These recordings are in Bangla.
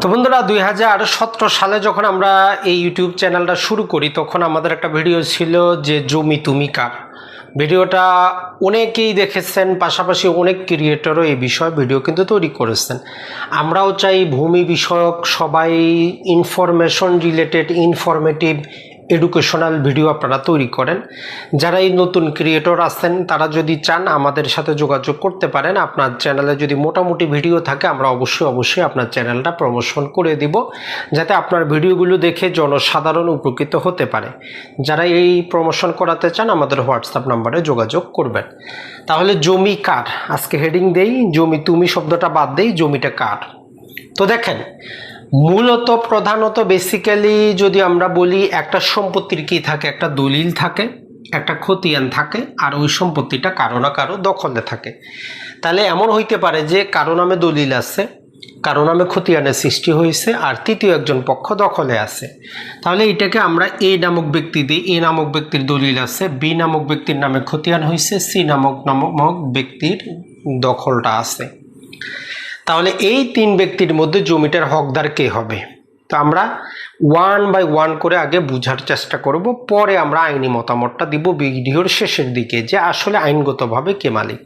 তো বন্ধুরা, দুই হাজার সতেরো সালে যখন আমরা এই ইউটিউব চ্যানেলটা শুরু করি, তখন আমাদের একটা ভিডিও ছিল যে জমি তুমি কার। ভিডিওটা অনেকেই দেখেছেন, পাশাপাশি অনেক ক্রিয়েটরও এই বিষয়ে ভিডিও কিন্তু তৈরি করেছেন। আমরাও চাই ভূমি বিষয়ক সবাই information related informative educational video আপনারা তৈরি করেন। যারা এই নতুন ক্রিয়েটর আছেন, তারা যদি চান আমাদের সাথে যোগাযোগ করতে পারেন, আপনার চ্যানেলে যদি মোটামুটি ভিডিও থাকে, আমরা অবশ্যই অবশ্যই আপনার চ্যানেলটা প্রমোশন করে দিব, যাতে আপনার ভিডিওগুলো দেখে জনসাধারণ উপকৃত হতে পারে। যারা এই প্রমোশন করাতে চান, আমাদের হোয়াটসঅ্যাপ নাম্বারে যোগাযোগ করবেন। তাহলে জমি কার? আজকে হেডিং দেই, জমি তুমি শব্দটা বাদ দেই, জমিটা কার? তো দেখেন মূলত প্রধানত বেসিক্যালি যদি আমরা বলি একটা সম্পত্তির কি থাকে? একটা দলিল থাকে, একটা খতিয়ান থাকে, আর ওই সম্পত্তিটা কারও না কারও দখলে থাকে। তাহলে এমন হইতে পারে যে কারও নামে দলিল আছে, কারও নামে খতিয়ানের সৃষ্টি হয়েছে আর তৃতীয় একজন পক্ষ দখলে আছে। তাহলে এটাকে আমরা এ নামক ব্যক্তি দিই এ নামক ব্যক্তির দলিল আছে, বি নামক ব্যক্তির নামে খতিয়ান হয়েছে সি নামক নামক ব্যক্তির দখলটা আছে। তাহলে এই তিন ব্যক্তির মধ্যে জমিটার হকদার কে হবে? তো আমরা ওয়ান বাই ওয়ান করে আগে বুঝার চেষ্টা করব, পরে আমরা আইনি মতামতটা দিব ভিডিওর শেষের দিকে যে আসলে আইনগতভাবে কে মালিক।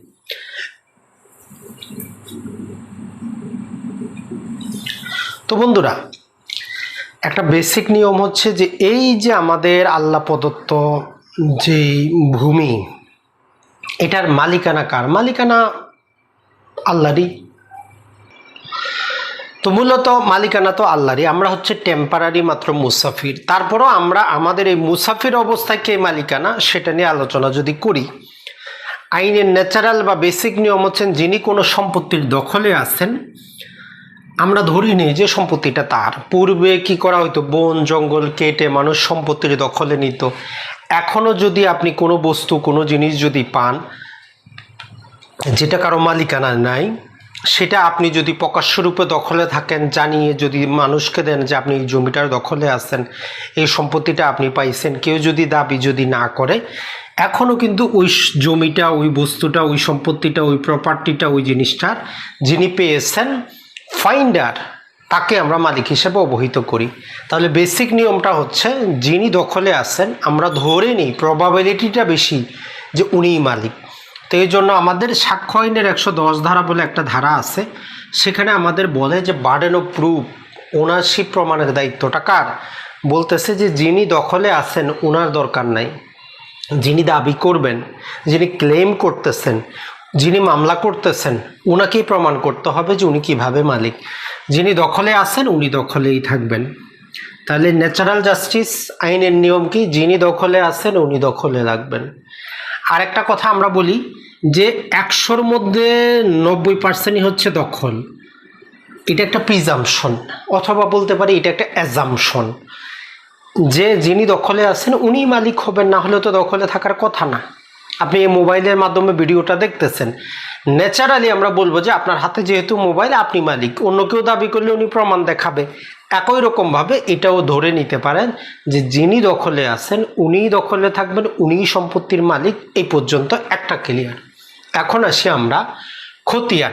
তো বন্ধুরা, একটা বেসিক নিয়ম হচ্ছে যে এই যে আমাদের আল্লাহ প্রদত্ত যে ভূমি, এটার মালিকানা কার? মালিকানা আল্লাহরই। তো মূলত মালিকানা তো আল্লাহরই। আমরা হচ্ছে টেম্পারারি মাত্র মুসাফির। তারপরও আমরা আমাদের এই মুসাফির অবস্থায় কে মালিকানা সেটা নিয়ে আলোচনা যদি করি, আইনের ন্যাচারাল বা বেসিক নিয়ম হচ্ছেন যিনি কোনো সম্পত্তির দখলে আছেন, আমরা ধরি নিই যে সম্পত্তিটা তার। পূর্বে কি করা হতো বন, জঙ্গল কেটে মানুষ সম্পত্তির দখলে নিত। এখনও যদি আপনি কোনো বস্তু, কোনো জিনিস যদি পান, যেটা কারও মালিকানা নাই সেটা আপনি যদি প্রকাশ্যরূপে দখলে থাকেন, জানিয়ে যদি মানুষকে দেন যে আপনি এই জমিটার দখলে আছেন, এই সম্পত্তিটা আপনি পাইছেন, কেউ যদি দাবি যদি না করে এখনও কিন্তু ওই জমিটা, ওই বস্তুটা, ওই সম্পত্তিটা, ওই প্রপার্টিটা ওই জিনিসটার যিনি পেয়েছেন ফাইন্ডার তাকে আমরা মালিক হিসেবে অবহিত করি। তাহলে বেসিক নিয়মটা হচ্ছে, যিনি দখলে আছেন, আমরা ধরে নিই প্রবাবিলিটিটা বেশি যে উনিই মালিক। তো এই জন্য আমাদের সাক্ষ্য আইনের একশো দশ ধারা বলে একটা ধারা আছে। সেখানে আমাদের বলে যে বার্ডেন অফ প্রুফ ওনারশিপ প্রমাণের দায়িত্বটা কার? বলতেছে যে যিনি দখলে আছেন ওনার দরকার নাই। যিনি দাবি করবেন, যিনি ক্লেম করতেছেন, যিনি মামলা করতেছেন ওনাকেই প্রমাণ করতে হবে যে উনি কীভাবে মালিক। যিনি দখলে আছেন, উনি দখলেই থাকবেন। তাহলে ন্যাচারাল জাস্টিস আইনের নিয়ম কি? যিনি দখলে আছেন, উনি দখলে রাখবেন আরেকটা কথা আমরা বলি যে একশোর মধ্যে নব্বই পার্সেন্টই হচ্ছে দখল। এটা একটা প্রিজামশন অথবা বলতে পারি এটা একটা অ্যাজামশন যে যিনি দখলে আছেন, উনি মালিক হবেন, না হলে তো দখলে থাকার কথা না। আপনি এই মোবাইলের মাধ্যমে ভিডিওটা দেখতেছেন। ন্যাচারালি আমরা বলব যে আপনার হাতে যেহেতু মোবাইল, আপনি মালিক। অন্য কেউ দাবি করলে উনি প্রমাণ দেখাবে। একই রকমভাবে এটাও ধরে নিতে পারেন যে যিনি দখলে আছেন, উনিই দখলে থাকবেন, উনিই সম্পত্তির মালিক এই পর্যন্ত একটা ক্লিয়ার এখন আসি আমরা খতিয়ান।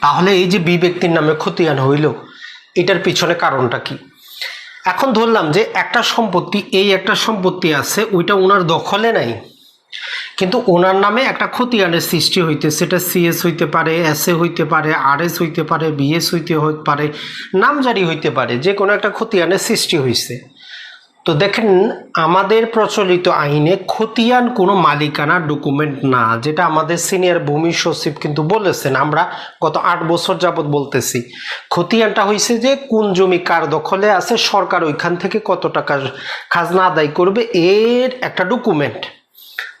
তাহলে এই যে বি ব্যক্তির নামে খতিয়ান হইল, এটার পিছনে কারণটা কি? এখন ধরলাম যে একটা সম্পত্তি, এই একটা সম্পত্তি আছে, ওইটা ওনার দখলে নাই। কিন্তু ওনার নামে একটা খতিয়ানের সৃষ্টি হইতে, সেটা সিএস হইতে পারে এস এ হইতে পারে আর এস হইতে পারে বিএস হইতে হইতে পারে, নামজারি হইতে পারে, যে কোনো একটা খতিয়ানের সৃষ্টি হইছে। তো দেখেন, আমাদের প্রচলিত আইনে খতিয়ান কোনো মালিকানা ডকুমেন্ট না, যেটা আমাদের সিনিয়র ভূমি সচিব কিন্তু বলেছেন, আমরা গত আট বছর যাবৎ বলতেছি। খতিয়ানটা হয়েছে যে, কোন জমি কার দখলে আছে, সরকার ওইখান থেকে কত টাকা খাজনা আদায় করবে, এর একটা ডকুমেন্ট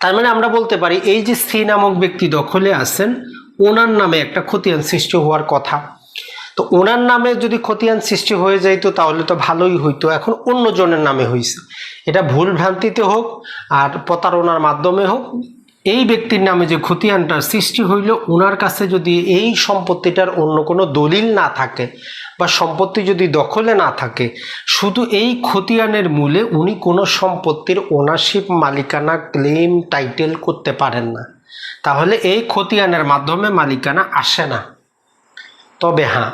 তার মানে আমরা বলতে পারি, এই যে সি নামক ব্যক্তি দখলে আছেন, ওনার নামে একটা খতিয়ান সৃষ্টি হওয়ার কথা। তো ওনার নামে যদি খতিয়ান সৃষ্টি হয়ে যাইতো, তাহলে তো ভালোই হইতো। এখন অন্যজনের নামে হইছে। এটা ভুল ভ্রান্তিতে হোক আর প্রতারণার মাধ্যমে হোক এই ব্যক্তির নামে যে খতিয়ানটার সৃষ্টি হইল ওনার কাছে যদি এই সম্পত্তিটার অন্য কোনো দলিল না থাকে বা সম্পত্তি যদি দখলে না থাকে, শুধু এই খতিয়ানের মূলে উনি কোনো সম্পত্তির ওনারশিপ মালিকানা ক্লেম টাইটেল করতে পারেন না। তাহলে এই খতিয়ানের মাধ্যমে মালিকানা আসে না। তবে হ্যাঁ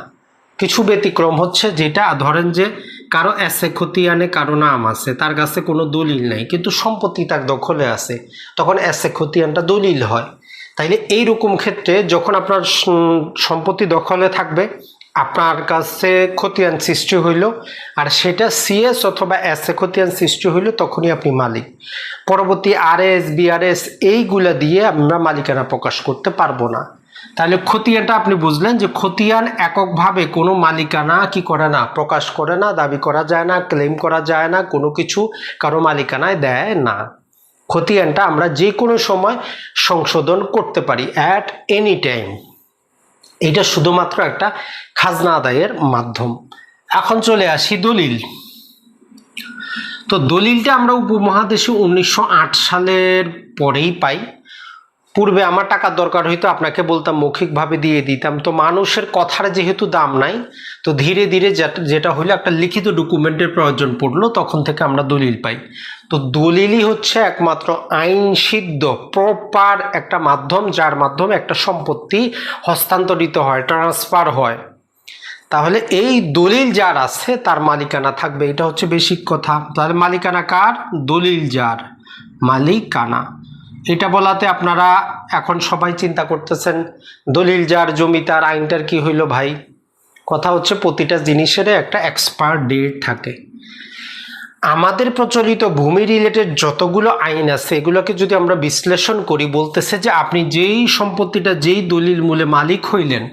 কিছু ব্যতিক্রম হচ্ছে যেটা ধরেন যে কারও এসে খতিয়ানে কারও নাম আছে, তার কাছে কোনো দলিল নেই, কিন্তু সম্পত্তি তার দখলে আছে, তখন এসে খতিয়ানটা দলিল হয়। তাইলে এই রকম ক্ষেত্রে যখন আপনার সম্পত্তি দখলে থাকবে, আপনার কাছে খতিয়ান সৃষ্টি হইল, আর সেটা সিএস অথবা এস খতিয়ান সৃষ্টি হইল, তখনই আপনি মালিক। পরবর্তী আর এস বিআরএস এইগুলা দিয়ে আমরা মালিকানা প্রকাশ করতে পারব না। তাহলে খতিয়ানটা আপনি বুঝলেন যে খতিয়ান এককভাবে কোনো মালিকানা কি করে না, প্রকাশ করে না, দাবি করা যায় না ক্লেম করা যায় না, কোনো কিছু কারও মালিকানায় দেয় না। খতিয়ানটা আমরা যে কোনো সময় সংশোধন করতে পারি অ্যাট এনি টাইম এটা শুধুমাত্র একটা খাজনা আদায়ের মাধ্যম। এখন চলে আসি দলিল। তো দলিলটা আমরা উপমহাদেশে উনিশশো আট সালের পরেই পাই। পূর্বে আমার টাকার দরকার হইতো, আপনাকে বলতাম, মৌখিকভাবে দিয়ে দিতাম। তো মানুষের কথার যেহেতু দাম নাই, তো ধীরে ধীরে যেটা- হলো একটা লিখিত ডকুমেন্টের প্রয়োজন পড়ল, তখন থেকে আমরা দলিল পাই। তো দলিলই হচ্ছে একমাত্র আইন সিদ্ধ প্রপার একটা মাধ্যম, যার মাধ্যমে একটা সম্পত্তি হস্তান্তরিত হয় ট্রান্সফার হয়। তাহলে এই দলিল যার আছে, তার মালিকানা থাকবে। এটা হচ্ছে বেসিক কথা। তাহলে মালিকানা কার? দলিল যার। মালিকানা। এটা বলাতে আপনারা এখন সবাই চিন্তা করতেছেন, দলিল যার, জমি তার, আইনটার কি হইল ভাই? কথা হচ্ছে প্রতিটা জিনিসের একটা এক্সপায়ার ডেট থাকে। আমাদের প্রচলিত ভূমি রিলেটেড যতগুলো আইন আছে, এগুলোকে যদি আমরা বিশ্লেষণ করি, বলতেছে যে আপনি যেই সম্পত্তিটা, যেই দলিল মূলে মালিক হইলেন,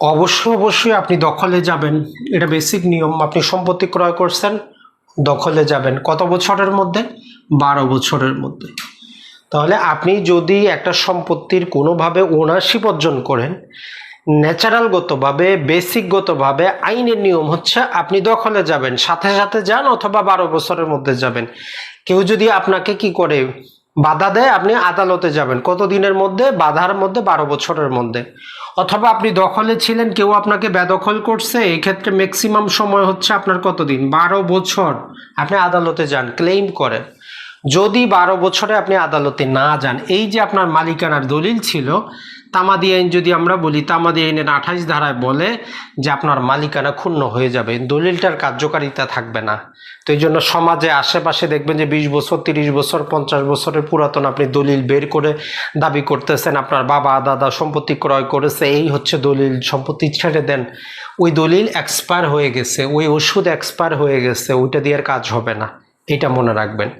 অবশ্য অবশ্যই আপনি দখলে যাবেন। এটা বেসিক নিয়ম, আপনি সম্পত্তি ক্রয় করছেন, দখলে যাবেন। কত বছরের মধ্যে? বারো বছরের মধ্যে। তাহলে আপনি যদি একটা সম্পত্তির কোনোভাবে ওনারশিপ অর্জন করেন, ন্যাচারালগতভাবে, বেসিকগতভাবে, আইনের নিয়ম হচ্ছে আপনি দখলে যাবেন, সাথে সাথে যান অথবা বারো বছরের মধ্যে যাবেন। কেউ যদি আপনাকে কি করে বাধা দেয়, আপনি আদালতে যাবেন কত দিনের মধ্যে? বাধার মধ্যে বারো বছরের মধ্যে। অথবা আপনি দখলে ছিলেন, কেউ আপনাকে বেদখল করছে এই ক্ষেত্রে ম্যাক্সিমাম সময় হচ্ছে আপনার কতদিন? বারো বছর। আপনি আদালতে যান ক্লেইম করেন। যদি বারো বছরে আপনি আদালতে না যান, এই যে আপনার মালিকানার দলিল ছিল, তামাদি আইন যদি আমরা বলি, তামাদি আইনের আঠাইশ ধারায় বলে যে আপনার মালিকানা ক্ষুণ্ণ হয়ে যাবে দলিলটার কার্যকারিতা থাকবে না। তো এই জন্য সমাজে আশেপাশে দেখবেন যে বিশ বছর, তিরিশ বছর, পঞ্চাশ বছরের পুরাতন আপনি দলিল বের করে দাবি করতেছেন, আপনার বাবা, দাদা সম্পত্তি ক্রয় করেছে, এই হচ্ছে দলিল, সম্পত্তি ছেড়ে দেন। ওই দলিল এক্সপায়ার হয়ে গেছে, ওই ওষুধ এক্সপায়ার হয়ে গেছে, ওইটা দিয়ে কাজ হবে না। এটা মনে রাখবেন।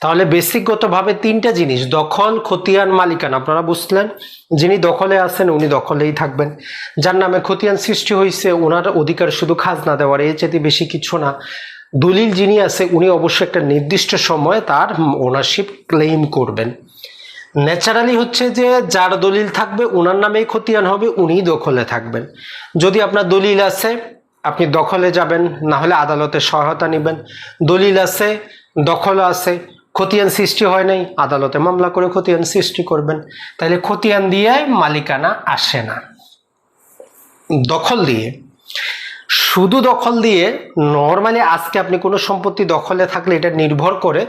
তাহলে বেসিকগতভাবে তিনটা জিনিস, দখল, খতিয়ান, মালিকানা। আপনারা বুঝলেন? যিনি দখলে আছেন, উনি দখলেই থাকবেন। যার নামে খতিয়ান সৃষ্টি হয়েছে ওনার অধিকার শুধু খাজনা দেওয়ার, এর চেয়ে বেশি কিছু না। দলিল যিনি আছে, উনি অবশ্যই একটা নির্দিষ্ট সময়ে তার ওনারশিপ ক্লেম করবেন। ন্যাচারালি হচ্ছে যে, যার দলিল থাকবে ওনার নামেই খতিয়ান হবে, উনিই দখলে থাকবেন। যদি আপনার দলিল আছে, আপনি দখলে যাবেন না হলে আদালতের সহায়তা নেবেন। দলিল আছে দখল আছে, খতিয়ান সৃষ্টি হয় নাই, আদালতে মামলা করে খতিয়ান সৃষ্টি করবেন। তাহলে খতিয়ান দিয়ে মালিকানা আসে না। দখল দিয়ে। শুধু দখল দিয়ে, নর্মালি আজকে আপনি কোনো সম্পত্তি দখলে থাকলে এটা নির্ভর করে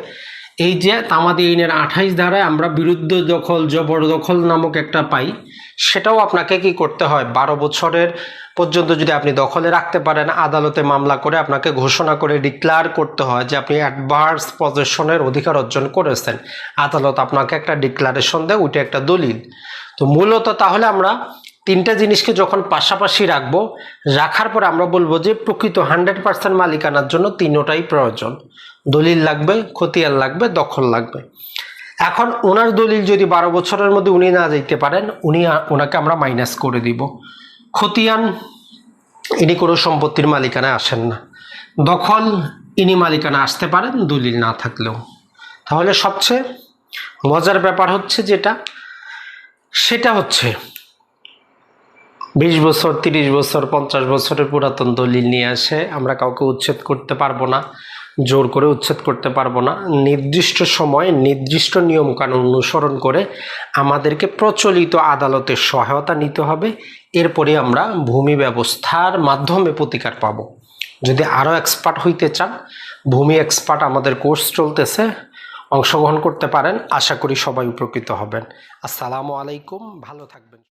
এই যে তামাদি আইনের আঠাইশ ধারায় আমরা বিরুদ্ধ দখল, জবরদখল নামক একটা পাই, সেটাও আপনাকে কি করতে হয়? বারো বছরের পর্যন্ত যদি আপনি দখলে রাখতে পারেন, আদালতে মামলা করে আপনাকে ঘোষণা করে ডিক্লার করতে হয় যে আপনি অ্যাডভার্স পজেশনের অধিকার অর্জন করেছেন। আদালত আপনাকে একটা ডিক্লারেশন দেয়, ওইটা একটা দলিল। তো মূলত তাহলে আমরা তিনটা জিনিসকে যখন পাশাপাশি রাখব, রাখার পর আমরা বলব যে প্রকৃত হান্ড্রেড পার্সেন্ট মালিকানার জন্য তিনোটাই প্রয়োজন। দলিল লাগবে, খতিয়ান লাগবে, দখল লাগবে। এখন ওনার দলিল যদি বারো বছরের মধ্যে উনি না যেতে পারেন, উনি ওনাকে আমরা মাইনাস করে দিব। খতিয়ান, ইনি কোনো সম্পত্তির মালিকানায় আসেন না। দখল, ইনি মালিকানা আসতে পারেন, দলিল না থাকলেও। তাহলে সবচেয়ে মজার ব্যাপার হচ্ছে যেটা, সেটা হচ্ছে বিশ বছর, তিরিশ বছর, পঞ্চাশ বছরের পুরাতন দলিল নিয়ে আসে আমরা কাউকে উচ্ছেদ করতে পারব না, জোর করে উচ্ছেদ করতে পারব না। নির্দিষ্ট সময়ে নির্দিষ্ট নিয়মকানুন অনুসরণ করে আমাদেরকে প্রচলিত আদালতের সহায়তা নিতে হবে। এরপরে আমরা ভূমি ব্যবস্থার মাধ্যমে প্রতিকার পাবো। যদি আরও এক্সপার্ট হইতে চান, ভূমি এক্সপার্ট আমাদের কোর্স চলতেছে, অংশগ্রহণ করতে পারেন। আশা করি সবাই উপকৃত হবেন। আসসালামু আলাইকুম, ভালো থাকবেন।